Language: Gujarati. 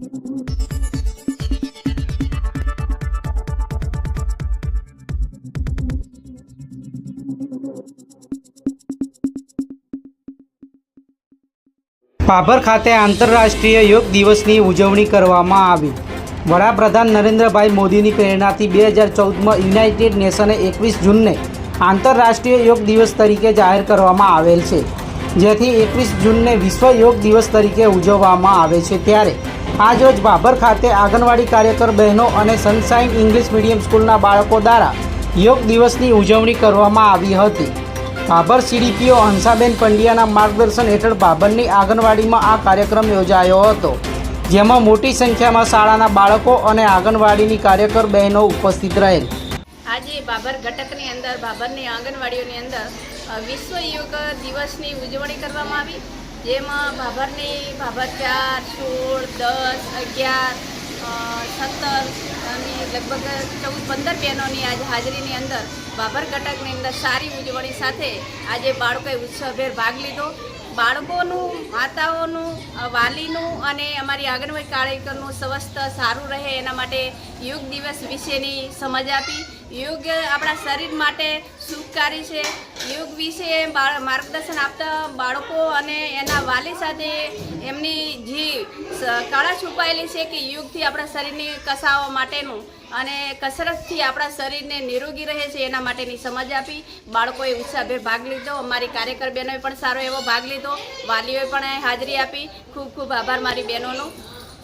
ભાભર ખાતે આંતરરાષ્ટ્રીય યોગ દિવસની ઉજવણી કરવામાં આવી. વડાપ્રધાન નરેન્દ્રભાઈ મોદીની પ્રેરણાથી બે હજાર ચૌદમાં યુનાઇટેડ નેશને એકવીસ જૂનને આંતરરાષ્ટ્રીય યોગ દિવસ તરીકે જાહેર કરવામાં આવેલ છે. જેથી એકવીસ જૂનને વિશ્વ યોગ દિવસ તરીકે ઉજવવામાં આવે છે ત્યારે આજરોજ ભાભર ખાતે આંગણવાડી કાર્યકર બહેનો અને સનશાઇન ઇંગ્લિશ મીડિયમ સ્કૂલના બાળકો દ્વારા યોગ દિવસની ઉજવણી કરવામાં આવી હતી. ભાભર સીડીપીઓ હંસાબેન પંડ્યાના માર્ગદર્શન હેઠળ ભાભરની આંગણવાડીમાં આ કાર્યક્રમ યોજાયો હતો. જેમાં મોટી સંખ્યામાં શાળાના બાળકો અને આંગણવાડીની કાર્યકર બહેનો ઉપસ્થિત રહેલ. આજે બાબર ઘટકની અંદર, બાબરની આંગણવાડીઓની અંદર વિશ્વ યોગ દિવસની ઉજવણી કરવામાં આવી. જેમાં ભાભરની ભાભર ચાર સોળ દસ, અગિયાર સત્તર અને લગભગ ચૌદ, પંદર બહેનોની આજે હાજરીની અંદર બાબર ઘટકની અંદર સારી ઉજવણી સાથે આજે બાળકોએ ઉત્સવભેર ભાગ લીધો. બાળકોનું, માતાઓનું વાલીનું અને અમારી આંગણવાડી કાર્યકરનું સ્વસ્થ, સારું રહે એના માટે યોગ દિવસ વિશેની સમજ આપી. યોગ આપણા શરીર માટે સુખકારી છે. યોગ વિશે માર્ગદર્શન આપતા બાળકો અને એના વાલી સાથે એમની જે કળા છુપાયેલી છે કે યોગથી આપણા શરીરની કસાવવા માટેનું અને કસરતથી આપણા શરીરને નિરોગી રહે છે એના માટેની સમજ આપી. બાળકોએ ઉત્સાહભેર ભાગ લીધો. અમારી કાર્યકર બહેનોએ પણ સારો એવો ભાગ લીધો. વાલીઓએ પણ હાજરી આપી. ખૂબ ખૂબ આભાર મારી બહેનોનો.